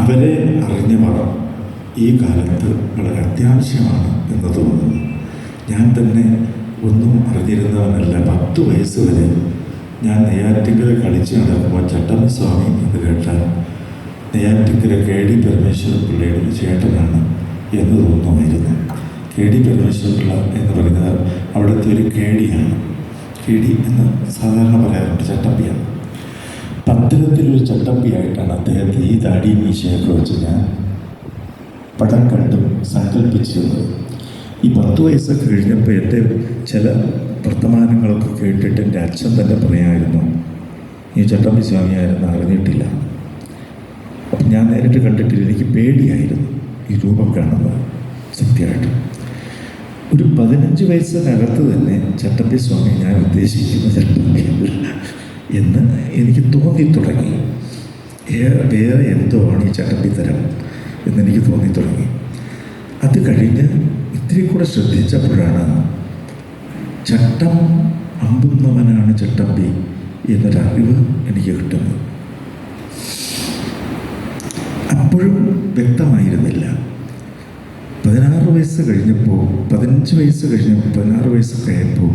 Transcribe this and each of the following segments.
അവരെ അറിഞ്ഞവർ ഈ കാലത്ത് വളരെ അത്യാവശ്യമാണ് എന്ന് തോന്നുന്നു. ഞാൻ തന്നെ ഒന്നും അറിഞ്ഞിരുന്നവനല്ല. പത്ത് വയസ്സ് വരെ ഞാൻ നെയ്യാറ്റിക്കര കളിച്ച് നടക്കുമ്പോൾ ചട്ടമ്പി സ്വാമി എന്ന് കേട്ടാൽ നെയ്യാറ്റിക്കര കെ ഡി പരമേശ്വര പിള്ളയുടെ ചേട്ടനാണ് എന്ന് തോന്നുമായിരുന്നു. കെ ഡി പരമേശ്വര പിള്ള എന്ന് പറയുന്നത് അവിടുത്തെ ഒരു കേടിയാണ് കേടി എന്ന് സാധാരണ പറയാറുണ്ട് ചട്ടമ്പിയാണ് പത്തനത്തിലൊരു ചട്ടമ്പിയായിട്ടാണ് അദ്ദേഹത്തെ ഈ താടി മീശയൊക്കെ വെച്ച് ഞാൻ പടം കണ്ടും സങ്കല്പിച്ചിരുന്നത് ഈ പത്ത് വയസ്സൊക്കെ കഴിഞ്ഞപ്പോൾ എന്റെ ചില വർത്തമാനങ്ങളൊക്കെ കേട്ടിട്ട് എന്റെ അച്ഛൻ തന്നെ പറയായിരുന്നു ഈ ചട്ടമ്പി സ്വാമിയായിരുന്നു അറിഞ്ഞിട്ടില്ല. അപ്പം ഞാൻ നേരിട്ട് കണ്ടിട്ടില്ല എനിക്ക് പേടിയായിരുന്നു ഈ രൂപം കാണുന്നത് സത്യമായിട്ട്. ഒരു പതിനഞ്ച് വയസ്സിനകത്ത് തന്നെ ചട്ടമ്പി സ്വാമി ഞാൻ ഉദ്ദേശിക്കുന്ന ചട്ടമ്പി എന്ന് എനിക്ക് തോന്നി തുടങ്ങി. വേറെ എന്തോ ആണ് ഈ ചട്ടമ്പി തരം എന്നെനിക്ക് തോന്നി തുടങ്ങി. അത് കഴിഞ്ഞ് ഇത്തിരി കൂടെ ശ്രദ്ധിച്ചപ്പോഴാണ് ചട്ടം അമ്പുന്നവനാണ് ചട്ടമ്പി എന്നൊരറിവ് എനിക്ക് കിട്ടുന്നത്. അപ്പോഴും വ്യക്തമായിരുന്നില്ല. പതിനാറ് വയസ്സ് കഴിഞ്ഞപ്പോൾ പതിനഞ്ച് വയസ്സ് കഴിഞ്ഞപ്പോൾ പതിനാറ് വയസ്സൊക്കെ ആയപ്പോൾ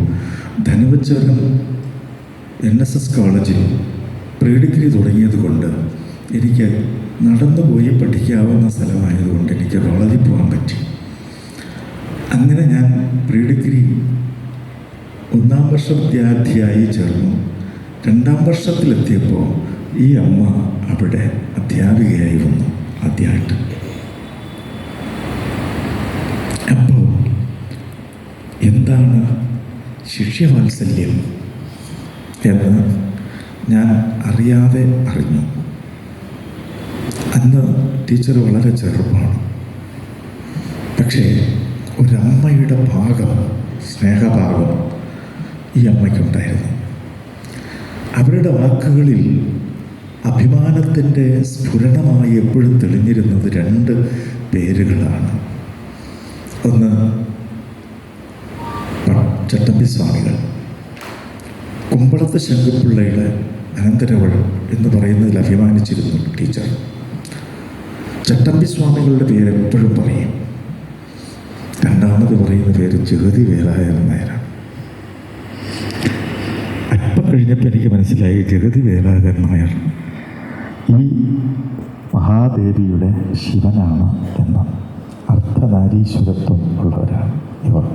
ധനുവച്ചവരം എൻ എസ് എസ് കോളേജിൽ പ്രീ ഡിഗ്രി തുടങ്ങിയത് കൊണ്ട് എനിക്ക് നടന്നു പോയി പഠിക്കാവുന്ന സ്ഥലമായതുകൊണ്ട് എനിക്ക് കോളേജിൽ പോകാൻ പറ്റി. അങ്ങനെ ഞാൻ പ്രീ ഡിഗ്രി ഒന്നാം വർഷ വിദ്യാർത്ഥിയായി ചേർന്നു. രണ്ടാം വർഷത്തിലെത്തിയപ്പോൾ ഈ അമ്മ അവിടെ അധ്യാപികയായി വന്നു ആദ്യമായിട്ട് അപ്പോൾ എന്താണ് ശിഷ്യവാത്സല്യം എന്ന് ഞാൻ അറിയാതെ അറിഞ്ഞു. അന്ന് ടീച്ചർ വളരെ ചെറുപ്പമാണ്. പക്ഷേ ഒരമ്മയുടെ ഭാഗം സ്നേഹഭാഗം ഈ അമ്മയ്ക്കുണ്ടായിരുന്നു. അവരുടെ വാക്കുകളിൽ അഭിമാനത്തിന്റെ സ്ഫുരണമായി എപ്പോഴും തെളിഞ്ഞിരുന്നത് രണ്ട് പേരുകളാണ്. ഒന്ന് ചട്ടമ്പി സ്വാമികൾ. കുമ്പളത്ത് ശങ്കുപിള്ളയുടെ അനന്തരവൾ എന്ന് പറയുന്നതിൽ അഭിമാനിച്ചിരുന്നു ടീച്ചർ. ചട്ടമ്പി സ്വാമികളുടെ പേര് എപ്പോഴും പറയും. രണ്ടാമത് പറയുന്ന പേര് ജ്യോതി വേലായർ നായരാണ്. അല്പം കഴിഞ്ഞപ്പോൾ എനിക്ക് മനസ്സിലായി ജഗതി വേലാകൻ നായർ ഈ മഹാദേവിയുടെ ശിവനാണ് എന്ന അർദ്ധനാരീശ്വരത്വം ഉള്ളവരാണ് ഇവർ.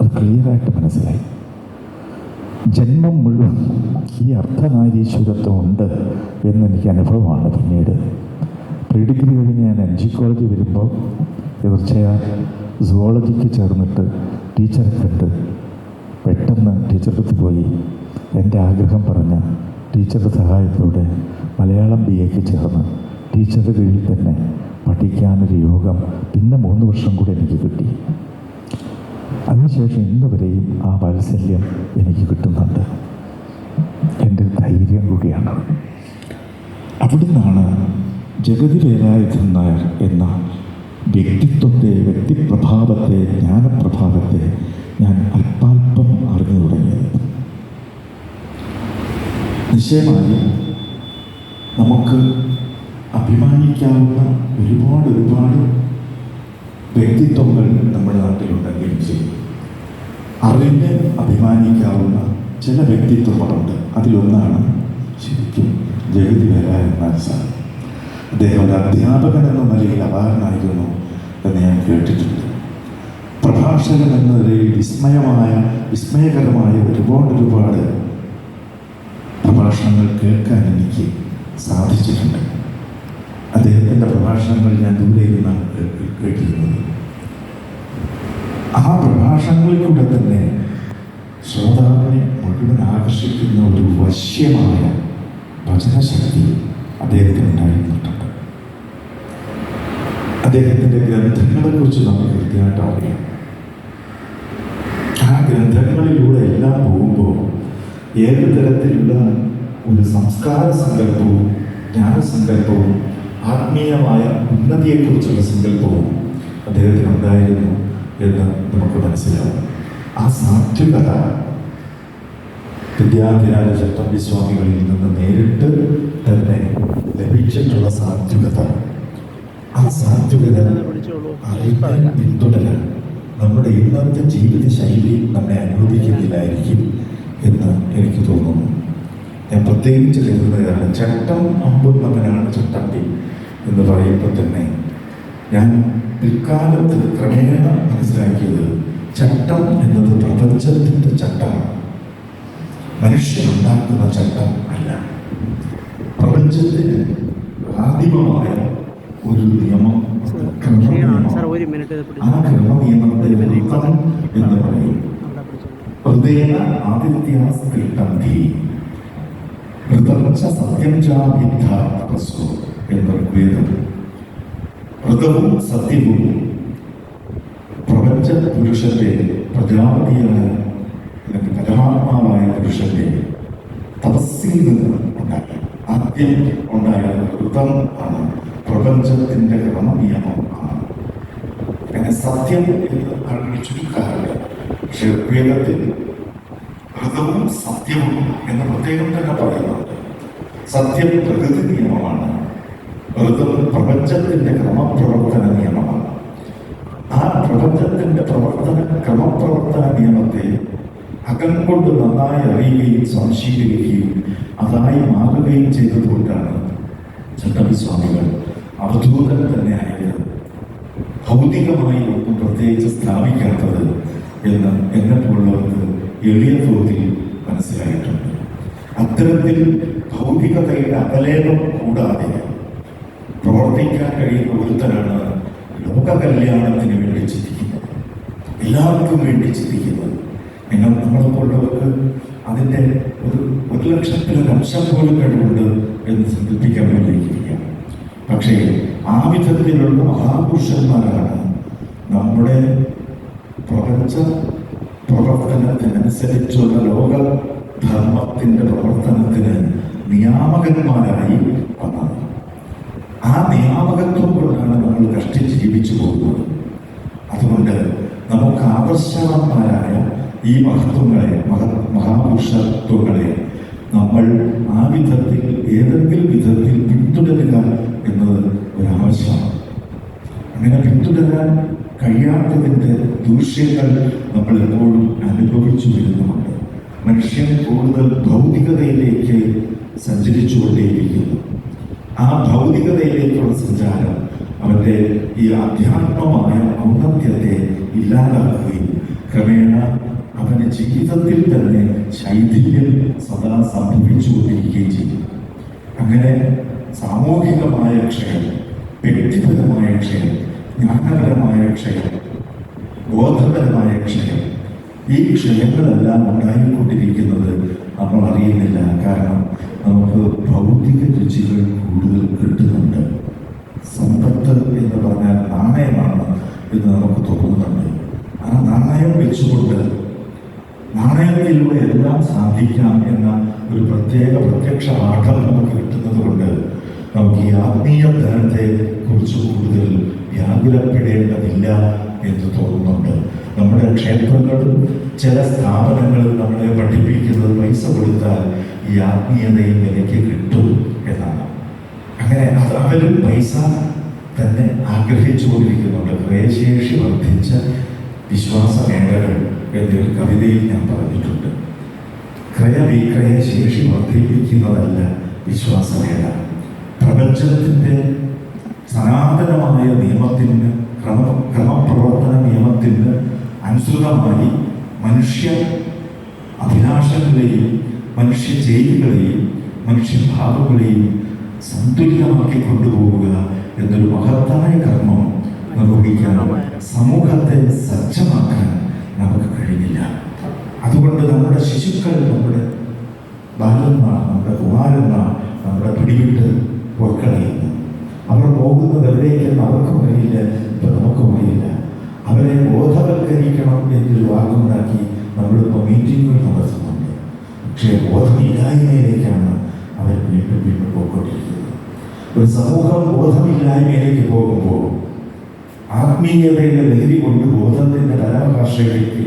അത് ക്ലിയറായിട്ട് മനസ്സിലായി. ജന്മം മുഴുവൻ ഈ അർദ്ധനാരീശ്വരത്വം ഉണ്ട് എന്നെനിക്ക് അനുഭവമാണ് പിന്നീട്. പ്രീ ഡിഗ്രി കഴിഞ്ഞ് ഞാൻ എം ജി കോളേജ് വരുമ്പോൾ തീർച്ചയായും സുവോളജിക്ക് ചേർന്നിട്ട് ടീച്ചറെ കണ്ട് പെട്ടെന്ന് ടീച്ചറുടെ പോയി. എന്റെ ആഗ്രഹം പറഞ്ഞ ടീച്ചറുടെ സഹായത്തോടെ മലയാളം ബി എക്ക് ചേർന്ന് ടീച്ചറുടെ കീഴിൽ തന്നെ പഠിക്കാനൊരു യോഗം പിന്നെ മൂന്ന് വർഷം കൂടി എനിക്ക് കിട്ടി. അതിനുശേഷം ഇന്ന് വരെയും ആ വാത്സല്യം എനിക്ക് കിട്ടുന്നുണ്ട്. എന്റെ ധൈര്യം കൂടിയാണ്. അവിടുന്നാണ് ജഗതി വേലായുധൻ നായർ എന്ന വ്യക്തിത്വത്തെ വ്യക്തിപ്രഭാവത്തെ ജ്ഞാനപ്രഭാവത്തെ ഞാൻ അല്പാൽപ്പം അറിഞ്ഞു തുടങ്ങിയത്. നിശ്ചയമായും നമുക്ക് അഭിമാനിക്കാവുന്ന ഒരുപാട് ഒരുപാട് വ്യക്തിത്വങ്ങൾ നമ്മുടെ നാട്ടിലുണ്ടെങ്കിലും ചെയ്യും അറിഞ്ഞ് അഭിമാനിക്കാവുന്ന ചില വ്യക്തിത്വങ്ങളുണ്ട്. അതിലൊന്നാണ് ശരിക്കും ജഗതി വരാൻ സാർ. അദ്ദേഹം ഒരു അധ്യാപകൻ എന്ന നിലയിൽ അപാരനായിരുന്നു എന്ന് ഞാൻ കേട്ടിട്ടുണ്ട്. പ്രഭാഷകൻ എന്ന നിലയിൽ വിസ്മയമായ വിസ്മയകരമായ ഒരുപാട് ഒരുപാട് പ്രഭാഷണങ്ങൾ കേൾക്കാൻ എനിക്ക് സാധിച്ചിട്ടുണ്ട്. അദ്ദേഹത്തിന്റെ പ്രഭാഷണങ്ങൾ ഞാൻ ദൂരെ നിന്നാണ് കേട്ടിരുന്നത്. ആ പ്രഭാഷണങ്ങളിലൂടെ തന്നെ ശ്രോതാവിനെ മുഴുവൻ ആകർഷിക്കുന്ന ഒരു വശ്യമായ വചനശക്തി അദ്ദേഹത്തിന് ഉണ്ടായിരുന്നിട്ടുണ്ട്. അദ്ദേഹത്തിന്റെ ഗ്രന്ഥങ്ങളെ കുറിച്ച് നമുക്ക് കൃത്യമായിട്ട് അറിയാം. ആ ഗ്രന്ഥങ്ങളിലൂടെ എല്ലാം പോകുമ്പോൾ ഏത് തരത്തിലുള്ള ഒരു സംസ്കാര സങ്കല്പവും ജ്ഞാനസങ്കല്പവും ആത്മീയമായ ഉന്നതിയെക്കുറിച്ചുള്ള സങ്കല്പവും അദ്ദേഹത്തിന് ഉണ്ടായിരുന്നു എന്ന് നമുക്ക് മനസ്സിലാവും. ആ സാത്വികത വിദ്യാധിരാജ ചട്ടമ്പി സ്വാമികളിൽ നിന്ന് നേരിട്ട് തന്നെ ലഭിച്ചിട്ടുള്ള സാത്വികത. ആ സാത്വികത അറിയാൻ പിന്തുടരാൻ നമ്മുടെ ഇന്നത്തെ ജീവിത ശൈലി നമ്മെ അനുവദിക്കുന്നില്ലായിരിക്കും എന്ന് എനിക്ക് തോന്നുന്നു. ഞാൻ പ്രത്യേകിച്ച് കരുതുന്നതാണ്. ചട്ടം അമ്പുന്നവനാണ് ചട്ടമ്പി എന്ന് പറയുമ്പോൾ തന്നെ ഞാൻ പിൽക്കാലത്ത് ക്രമേണ മനസ്സിലാക്കിയത് ചട്ടം എന്നത് പ്രപഞ്ചത്തിന്റെ ചട്ടമാണ്. മനുഷ്യനുണ്ടാക്കുന്ന ചട്ടം അല്ല. പ്രപഞ്ചത്തിന് ആദിമമായ ഒരു നിയമം ഒരു മിനിറ്റ് ആ ക്രമനിയമത്തെ എന്ന് പറയും. ഹൃദയ പിടിച്ചോളൂ ഹൃദയ ആദിത്യാസ്ത്രീട്ടന്ധി ഹൃദംച്ച സത്യം ചാഭിദ്ധാസ്തു എന്ന വേദം ഹൃദവും സത്യവും പ്രപഞ്ച പുരുഷന്റെ പ്രജാപതിയായ അല്ലെങ്കിൽ പരമാത്മാവായ പുരുഷന്റെ തപസ്സിൽ നിന്ന് ഉണ്ടായി ആദ്യം ഉണ്ടായ ഹൃദം ആണ് പ്രപഞ്ചത്തിന്റെ ക്രമനിയമം ആണ്. അങ്ങനെ സത്യം എന്ന് ആളുകൾ ചുരുക്കാറില്ല പക്ഷെ വേദത്തിൽ ഹൃദവും സത്യവും എന്ന് പ്രത്യേകം തന്നെ പറയുന്നുണ്ട്. സത്യം പ്രകൃതി നിയമമാണ്. ഋതം പ്രപഞ്ചത്തിന്റെ ക്രമപ്രവർത്തന നിയമമാണ് ആ പ്രപഞ്ചത്തിന്റെ പ്രവർത്തന ക്രമപ്രവർത്തന നിയമത്തെ അകം കൊണ്ട് നന്നായി അറിയുകയും സംശീകരിക്കുകയും അതായി മാറുകയും ചെയ്തതുകൊണ്ടാണ് ചട്ടമ്പിസ്വാമികൾ അവധൂതൻ തന്നെ ആയത്. ഭൗതികമായി ഒന്നും പ്രത്യേകിച്ച് സ്ഥാപിക്കാത്തത് എന്ന് എന്നെ പോലുള്ളവർക്ക് എളിയ തോതിൽ മനസ്സിലായിട്ടുണ്ട്. അത്തരത്തിൽ ഭൗതികതയുടെ അകലേപം കൂടാതെ പ്രവർത്തിക്കാൻ കഴിയുന്ന ഒരുത്തരാണ് ലോക കല്യാണത്തിന് വേണ്ടി ചിന്തിക്കുന്നത്. എല്ലാവർക്കും വേണ്ടി ചിന്തിക്കുന്നത്. നിങ്ങൾ നമ്മളെപ്പോലുള്ളവർക്ക് അതിന്റെ ഒരു ഒരു ലക്ഷത്തിലൊരു അംശം പോലും കഴിവുണ്ട് എന്ന് സങ്കല്പിക്കാൻ വേണ്ടിയിരിക്കുകയാണ് പക്ഷേ ആ വിധത്തിലുള്ള മഹാപുരുഷന്മാരാണ് നമ്മുടെ പ്രപഞ്ച പ്രവർത്തനത്തിനനുസരിച്ചുള്ള ലോക ധർമ്മത്തിന്റെ പ്രവർത്തനത്തിന് നിയാമകന്മാരായി ആ നിയാമകത്വം കൊണ്ടാണ് നമ്മൾ കഷ്ടിച്ച് ജീവിച്ചു പോകുന്നത്. അതുകൊണ്ട് നമുക്ക് ആദർശവന്മാരായ ഈ മഹത്വങ്ങളെ മഹ മഹാപുരുഷത്വങ്ങളെ നമ്മൾ ആ വിധത്തിൽ ഏതെങ്കിലും വിധത്തിൽ പിന്തുടരുക എന്നത് ഒരാവശ്യമാണ്. അങ്ങനെ പിന്തുടരാൻ കഴിയാത്തതിന്റെ ദൂഷ്യങ്ങൾ നമ്മൾ എപ്പോഴും അനുഭവിച്ചു വരുന്നുമുണ്ട്. മനുഷ്യൻ കൂടുതൽ ഭൗതികതയിലേക്ക് സഞ്ചരിച്ചുകൊണ്ടേയിരിക്കുന്നു. ആ ഭൗതികതയിലേക്കുള്ള സഞ്ചാരം അവന്റെ ഈ ആധ്യാത്മമായ ഔന്നത്യത്തെ ഇല്ലാതാക്കുകയും ക്രമേണ അവന്റെ ജീവിതത്തിൽ തന്നെ ശൈഥില്യം സദാ സംഭവിച്ചുകൊണ്ടിരിക്കുകയും ചെയ്യും അങ്ങനെ സാമൂഹികമായ ക്ഷയം വ്യക്തിപരമായ ക്ഷയം ജ്ഞാനപരമായ ക്ഷയം ബോധപരമായ ക്ഷയം ഈ ക്ഷയങ്ങളെല്ലാം ഉണ്ടായിക്കൊണ്ടിരിക്കുന്നത് നമ്മൾ അറിയുന്നില്ല. കാരണം നമുക്ക് ഭൗതിക രുചികൾ കൂടുതൽ കിട്ടുന്നുണ്ട്. സമ്പത്ത് എന്ന് പറഞ്ഞാൽ നാണയമാണ് എന്ന് നമുക്ക് തോന്നുന്നുണ്ട്. ആ നാണയം വെച്ചുകൊണ്ട് നാണയത്തിലൂടെ എല്ലാം സാധിക്കാം എന്ന ഒരു പ്രത്യേക പ്രത്യക്ഷ പാഠം നമുക്ക് കിട്ടുന്നത് കൊണ്ട് നമുക്ക് ഈ ആത്മീയ ധനത്തെ കുറിച്ച് കൂടുതൽ വ്യാകുലപ്പെടേണ്ടതില്ല എന്ന് തോന്നുന്നുണ്ട്. നമ്മുടെ ക്ഷേത്രങ്ങളും ചില സ്ഥാപനങ്ങളും നമ്മളെ പഠിപ്പിക്കുന്നത് പൈസ കൊടുത്താൽ ഈ ആത്മീയതയും വിലയ്ക്ക് കിട്ടും എന്നാണ്. അങ്ങനെ അത് അവരും പൈസ തന്നെ ആഗ്രഹിച്ചുകൊണ്ടിരിക്കുന്നുണ്ട്. ക്രയശേഷി വർദ്ധിച്ച വിശ്വാസ മേഖലകൾ എന്നൊരു കവിതയിൽ ഞാൻ പറഞ്ഞിട്ടുണ്ട്. ക്രയവിക്രയ ശേഷി വർദ്ധിപ്പിക്കുന്നതല്ല വിശ്വാസമേഖല പ്രപഞ്ചത്തിന്റെ സനാതനമായ നിയമത്തിന് ക്രമ ക്രമപ്രവർത്തന നിയമത്തിന് അനുസൃതമായി മനുഷ്യ അഭിലാഷങ്ങളെയും മനുഷ്യ ചെയ്തികളെയും മനുഷ്യഭാവങ്ങളെയും സന്തുലിതമാക്കി കൊണ്ടുപോവുക എന്നൊരു മഹത്തായ കർമ്മം നിർവഹിക്കാൻ സമൂഹത്തെ സജ്ജമാക്കാൻ നമുക്ക് കഴിഞ്ഞില്ല. അതുകൊണ്ട് നമ്മുടെ ശിശുക്കൾ നമ്മുടെ ബാലന്മാർ നമ്മുടെ കുമാരന്മാർ നമ്മുടെ പിടിവിട്ട് പൊക്കളയുന്നു അവർ പോകുന്നത് എവിടേക്കെന്ന് അവർക്കും അറിയില്ല ഇപ്പം നമുക്കും അറിയില്ല. അവരെ ബോധവൽക്കരിക്കണം എന്നൊരു വാക്കുണ്ടാക്കി നമ്മളിപ്പോൾ മീറ്റിങ്ങുകൾ നടത്തുന്നുണ്ട് പക്ഷേ ബോധമില്ലായ്മയിലേക്കാണ് അവർ വീണ്ടും വീണ്ടും പോയിക്കൊണ്ടിരിക്കുന്നത്. ഒരു സമൂഹം ബോധമില്ലായ്മയിലേക്ക് പോകുമ്പോൾ ആത്മീയതയുടെ ലഹരി കൊണ്ട് ബോധത്തിന്റെ പരമകാഷ്ടയിലേക്ക്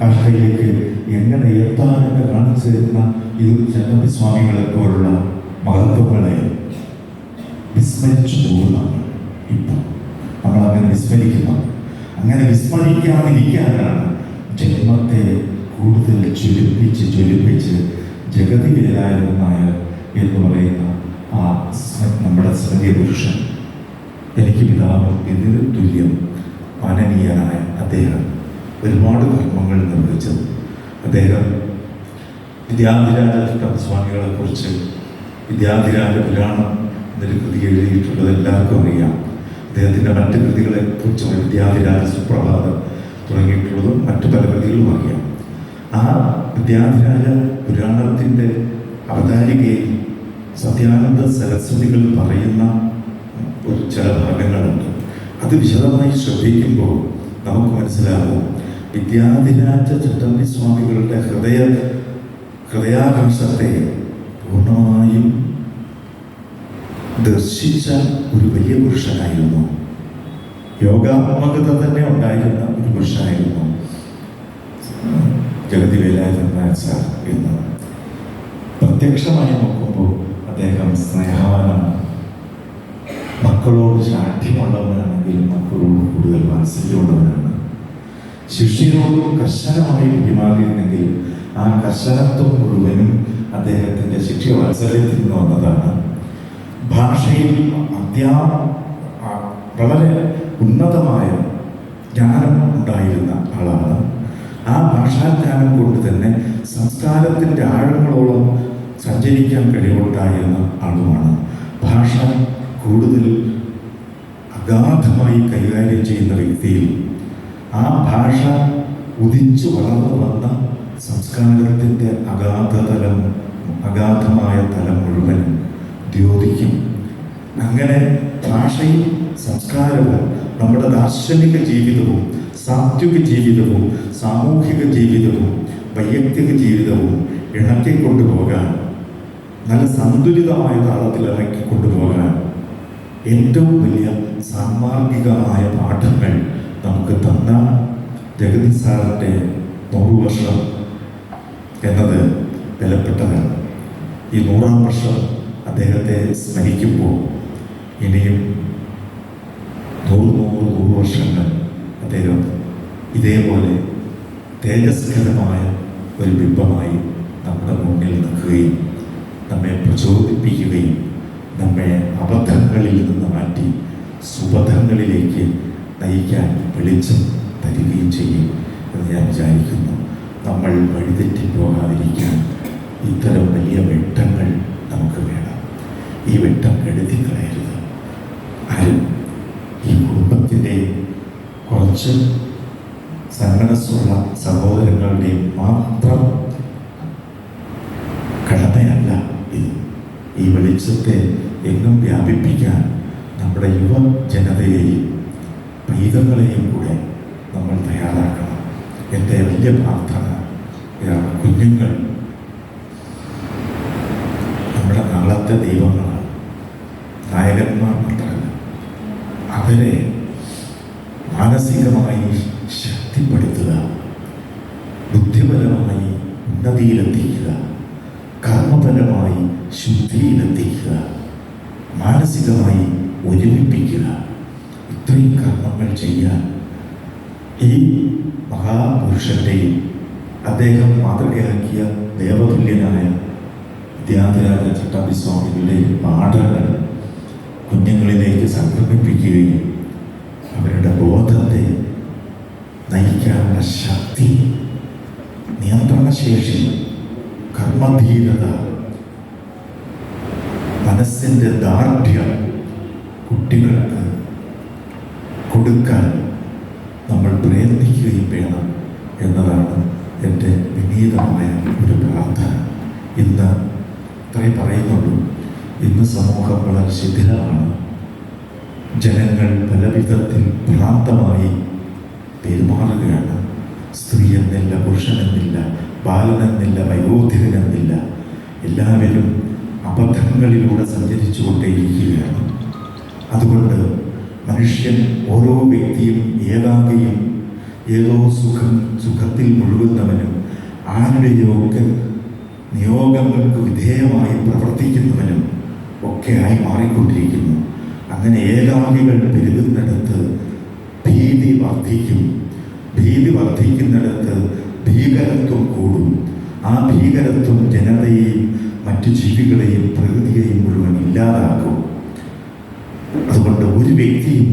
ഭാഷയിലേക്ക് എങ്ങനെ എത്താനെന്ന് കാണിച്ചു തരുന്ന ഇത് ചെന്നപ്പി സ്വാമികളെ പോലുള്ള മഹത്വങ്ങളെ വിസ്മരിച്ചു പോകുന്നതാണ് ഇപ്പോൾ നമ്മൾ അങ്ങനെ വിസ്മരിക്കുന്നു. അങ്ങനെ വിസ്മരിക്കാതിരിക്കാനാണ് ജന്മത്തെ കൂടുതൽ ജ്വലിപ്പിച്ച് ജ്വലിപ്പിച്ച് ജഗതി വേലായുധൻ എന്ന് പറയുന്ന ആ നമ്മുടെ സ്മൃതി പുരുഷൻ എനിക്ക് പിതാവ് ഇതിന് തുല്യം മാനനീയനായ അദ്ദേഹം ഒരുപാട് കർമ്മങ്ങൾ നിർവഹിച്ചത്. അദ്ദേഹം വിദ്യാധിരാജ സ്വാമികളെ കുറിച്ച് വിദ്യാധിരാജ പുരാണം എന്നൊരു കൃതി എഴുതിയിട്ടുള്ളത് എല്ലാവർക്കും അറിയാം. അദ്ദേഹത്തിന്റെ മറ്റ് കൃതികളെ കുറിച്ച് വിദ്യാധിരാജ സുപ്രഭാതം തുടങ്ങിയിട്ടുള്ളതും മറ്റു പല കൃതികളും അറിയാം. ആ വിദ്യാധിരാജ പുരാണത്തിന്റെ അവതാരികയിൽ സത്യാനന്ദ സരസ്വതികൾ പറയുന്ന ഒരു ചില ഭാഗങ്ങളുണ്ട്. അത് വിശദമായി ശ്രദ്ധിക്കുമ്പോൾ നമുക്ക് മനസ്സിലാകും. വിദ്യാധിരാജ ചട്ടമ്പി സ്വാമികളുടെ ഹൃദയ ഹൃദയാകാംക്ഷത്തെ പൂർണമായും ദർശിച്ച ഒരു വലിയ പുരുഷനായിരുന്നു. യോഗാത്മകത തന്നെ ഉണ്ടായിരുന്ന ഒരു പുരുഷനായിരുന്നു. ജഗതി വേലായുധൻ എന്ന്. പ്രത്യക്ഷമായി നോക്കുമ്പോൾ അദ്ദേഹം സ്നേഹവാനാണ്. മക്കളോട് ശാഠ്യമുള്ളവനാണെങ്കിലും മക്കളോട് കൂടുതൽ വാത്സല്യമുള്ളവനാണ്. ശിഷ്യരോടും കർശനമായി പെരുമാറിയിരുന്നെങ്കിൽ ആ കർശനത്വം മുഴുവനും അദ്ദേഹത്തിന്റെ ശിക്ഷ വാത്സല്യത്തിൽ നിന്ന് വന്നതാണ്. ഭാഷയിൽ അത്യാ വളരെ ഉന്നതമായ ജ്ഞാനം ഉണ്ടായിരുന്ന ആളാണ് ആ ഭാഷാജ്ഞാനം കൊണ്ട് തന്നെ സംസ്കാരത്തിന്റെ ആഴങ്ങളോളം സഞ്ചരിക്കാൻ കഴിവുണ്ടായിരുന്ന ആളുമാണ്. ഭാഷ കൂടുതൽ അഗാധമായി കൈകാര്യം ചെയ്യുന്ന വ്യക്തിയിൽ ആ ഭാഷ ഉദിച്ചു വളർന്നു വന്ന സംസ്കാരത്തിന്റെ അഗാധതലം അഗാധമായ തലം മുഴുവൻ ദ്യോതിക്കും. അങ്ങനെ ഭാഷയും സംസ്കാരവും നമ്മുടെ ദാർശനിക ജീവിതവും സാത്വിക ജീവിതവും സാമൂഹിക ജീവിതവും വൈയക്തിക ജീവിതവും ഇണക്കിക്കൊണ്ടുപോകാൻ നല്ല സന്തുലിതമായ താളത്തിൽ ഇറക്കിക്കൊണ്ടുപോകാൻ ഏറ്റവും വലിയ സാന്മാർഗികമായ പാഠങ്ങൾ നമുക്ക് തന്ന ജഗതി സാറിന്റെ നൂറ് വർഷം എന്നത് വിലപ്പെട്ടതാണ്. ഈ നൂറാം വർഷം അദ്ദേഹത്തെ സ്മരിക്കുമ്പോൾ ഇനിയും നൂറ് നൂറ് നൂറ് വർഷങ്ങൾ അദ്ദേഹം ഇതേപോലെ തേജസ്കരമായ ഒരു ബിംബമായി നമ്മുടെ മുന്നിൽ നിൽക്കുകയും നമ്മെ പ്രചോദിപ്പിക്കുകയും നമ്മെ അബദ്ധങ്ങളിൽ നിന്ന് മാറ്റി സുബദ്ധങ്ങളിലേക്ക് നയിക്കാൻ വെളിച്ചം തരികയും ചെയ്യും എന്ന് ഞാൻ വിചാരിക്കുന്നു. നമ്മൾ വഴിതെറ്റി പോകാതിരിക്കാൻ ഇത്തരം വലിയ വെട്ടങ്ങൾ നമുക്ക് വേണം. ഈ വെട്ടം എഴുതി കളയരുത്. ആരും ഈ കുടുംബത്തിന്റെ കുറച്ച് സന്മനസ്സുള്ള സഹോദരങ്ങളുടെയും മാത്രം കടമയല്ല ഇത്. ഈ വെളിച്ചത്തെ എങ്ങും വ്യാപിപ്പിക്കാൻ നമ്മുടെ യുവ ജനതയെയും പൈതങ്ങളെയും കൂടെ നമ്മൾ തയ്യാറാക്കണം. എന്റെ വലിയ പ്രാർത്ഥന കുഞ്ഞുങ്ങൾ. നമ്മുടെ നാളത്തെ ദൈവങ്ങളാണ്. നായകന്മാർ മാത്രമല്ല അവരെ മാനസികമായി ശക്തിപ്പെടുത്തുക. ബുദ്ധിപരമായി ഉന്നതിയിലെത്തിക്കുക. കർമ്മപരമായി ശുദ്ധിയിലെത്തിക്കുക. മാനസികമായി ഒരുമിപ്പിക്കുക. ഇത്രയും കർമ്മങ്ങൾ ചെയ്യാൻ ഈ മഹാപുരുഷന്റെയും അദ്ദേഹം മാതൃകയാക്കിയ ദേവതുല്യനായ വിദ്യാധിരാജ ചട്ടാമ്പി സ്വാമികളുടെയും പാഠങ്ങൾ കുഞ്ഞുങ്ങളിലേക്ക് സംക്രമിപ്പിക്കുകയും അവരുടെ ബോധത്തെ നയിക്കാനുള്ള ശക്തി നിയന്ത്രണശേഷി കർമ്മധീരത മനസ്സിന്റെ ദാർഢ്യം കുട്ടികൾക്ക് കൊടുക്കാൻ നമ്മൾ പ്രയത്നിക്കുകയും വേണം എന്നതാണ് എന്റെ വിനീതമായ ഒരു പ്രാർത്ഥന. ഇന്ന് ഇത്രയും പറയുന്നുള്ളൂ. ഇന്ന് സമൂഹം വളരെ ശിഥിലമാണ്. ജനങ്ങൾ പലവിധത്തിൽ ഭ്രാന്തമായി പെരുമാറുകയാണ്. സ്ത്രീ എന്നില്ല പുരുഷനെന്നില്ല ബാലനെന്നില്ല വയോധികനെന്നില്ല. എല്ലാവരും അബദ്ധങ്ങളിലൂടെ സഞ്ചരിച്ചു കൊണ്ടേയിരിക്കുകയാണ് അതുകൊണ്ട് മനുഷ്യൻ ഓരോ വ്യക്തിയും ഏതാകെയും ഏതോ സുഖം സുഖത്തിൽ മുഴുകുന്നവനും ആരുടെയോ യോഗ നിയോഗങ്ങൾക്ക് വിധേയമായി പ്രവർത്തിക്കുന്നവനും ഒക്കെയായി മാറിക്കൊണ്ടിരിക്കുന്നു. അങ്ങനെ ഏകാംഗികൾ പെരുകുന്നിടത്ത് ഭീതി വർദ്ധിക്കും. ഭീതി വർദ്ധിക്കുന്നിടത്ത് ഭീകരത്വം കൂടും. ആ ഭീകരത്വം ജനതയെയും മറ്റു ജീവികളെയും പ്രകൃതിയെയും മുഴുവൻ ഇല്ലാതാക്കും. അതുകൊണ്ട് ഒരു വ്യക്തിയും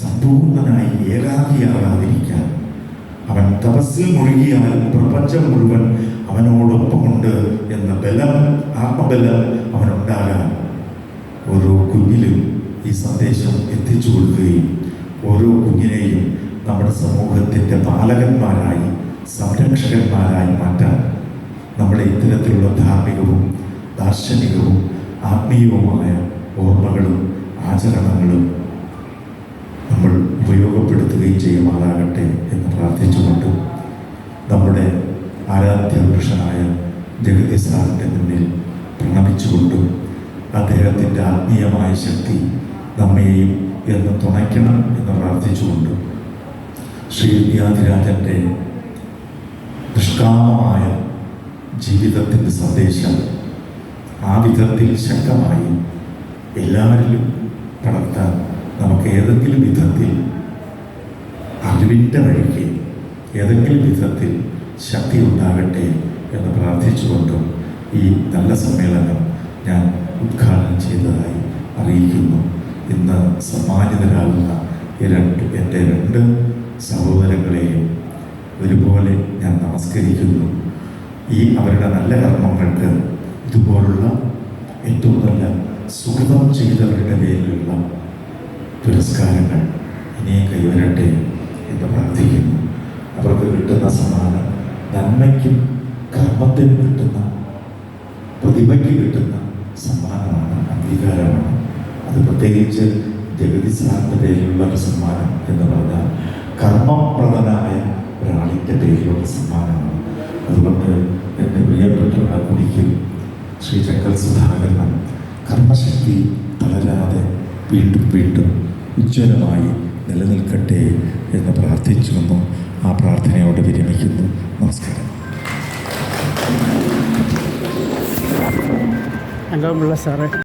സമ്പൂർണനായി ഏകാഗിയാകാതിരിക്കാൻ അവൻ തപസ്സിൽ മുഴുകിയാൽ പ്രപഞ്ചം മുഴുവൻ അവനോടൊപ്പമുണ്ട് എന്ന ബലം ആത്മബലം അവനുണ്ടാകാൻ ഓരോ കുഞ്ഞിലും ഈ സന്ദേശം എത്തിച്ചു കൊടുക്കുകയും ഓരോ കുഞ്ഞിനെയും നമ്മുടെ സമൂഹത്തിന്റെ പാലകന്മാരായി സംരക്ഷകന്മാരായി മാറ്റാൻ നമ്മുടെ ഇത്തരത്തിലുള്ള ധാർമ്മികവും ദാർശനികവും ആത്മീയവുമായ ഓർമ്മകളും ആചരണങ്ങളും നമ്മൾ ഉപയോഗപ്പെടുത്തുകയും ചെയ്യുമാറാകട്ടെ എന്ന് പ്രാർത്ഥിച്ചുകൊണ്ട് നമ്മുടെ ആരാധ്യ പുരുഷനായ ജഗതി സാറിന്റെ മുന്നിൽ പ്രണമിച്ചുകൊണ്ടും അദ്ദേഹത്തിന്റെ ആത്മീയമായ ശക്തി നമ്മെയും എന്ന് തുണയ്ക്കണം എന്ന് പ്രാർത്ഥിച്ചുകൊണ്ട് ശ്രീ വിദ്യാധിരാജന്റെ നിഷ്കാമമായ ജീവിതത്തിന്റെ സന്ദേശം ആ വിധത്തിൽ ശക്തമായി എല്ലാവരിലും പടർത്താൻ നമുക്ക് ഏതെങ്കിലും വിധത്തിൽ അറിവിന്റെ വഴിക്ക് ഏതെങ്കിലും വിധത്തിൽ ശക്തി ഉണ്ടാകട്ടെ എന്ന് പ്രാർത്ഥിച്ചുകൊണ്ടും ഈ നല്ല സമ്മേളനം ഞാൻ ഉദ്ഘാടനം ചെയ്തതായി അറിയിക്കുന്നു. ഇന്ന് സമ്മാനിതരാകുന്ന രണ്ട് എന്റെ രണ്ട് സഹോദരങ്ങളെയും ഒരുപോലെ ഞാൻ നമസ്കരിക്കുന്നു. ഈ അവരുടെ നല്ല കർമ്മങ്ങൾക്ക് ഇതുപോലുള്ള ഏറ്റവും നല്ല സുഹൃതം ചെയ്തവരുടെ പേരിലുള്ള പുരസ്കാരങ്ങൾ ഇനിയും കൈവരട്ടെ എന്ന് പ്രാർത്ഥിക്കുന്നു. അവർക്ക് കിട്ടുന്ന സമ്മാനം നന്മയ്ക്കും കർമ്മത്തിനും കിട്ടുന്ന പ്രതിഭയ്ക്ക് കിട്ടുന്ന സമ്മാനമാണ് അംഗീകാരമാണ്. അത് പ്രത്യേകിച്ച് ജഗതി സാറിന്റെ ഒരു സമ്മാനം എന്ന് പറഞ്ഞാൽ കർമ്മപ്രദനായ ഒരാളിന്റെ പേരിലുള്ള സമ്മാനമാണ്. അതുകൊണ്ട് എന്റെ പ്രിയപ്പെട്ട കുടിക്കും ശ്രീ ചക്കൽ സുധാകരൻ കർമ്മശക്തി തളരാതെ വീണ്ടും വീണ്ടും ഉജ്ജ്വലമായി നിലനിൽക്കട്ടെ എന്ന് പ്രാർത്ഥിച്ചുവെന്നും ആ പ്രാർത്ഥനയോട് വിരമിക്കുന്നു. നമസ്കാരം. അംഗമുള്ള സാറേ.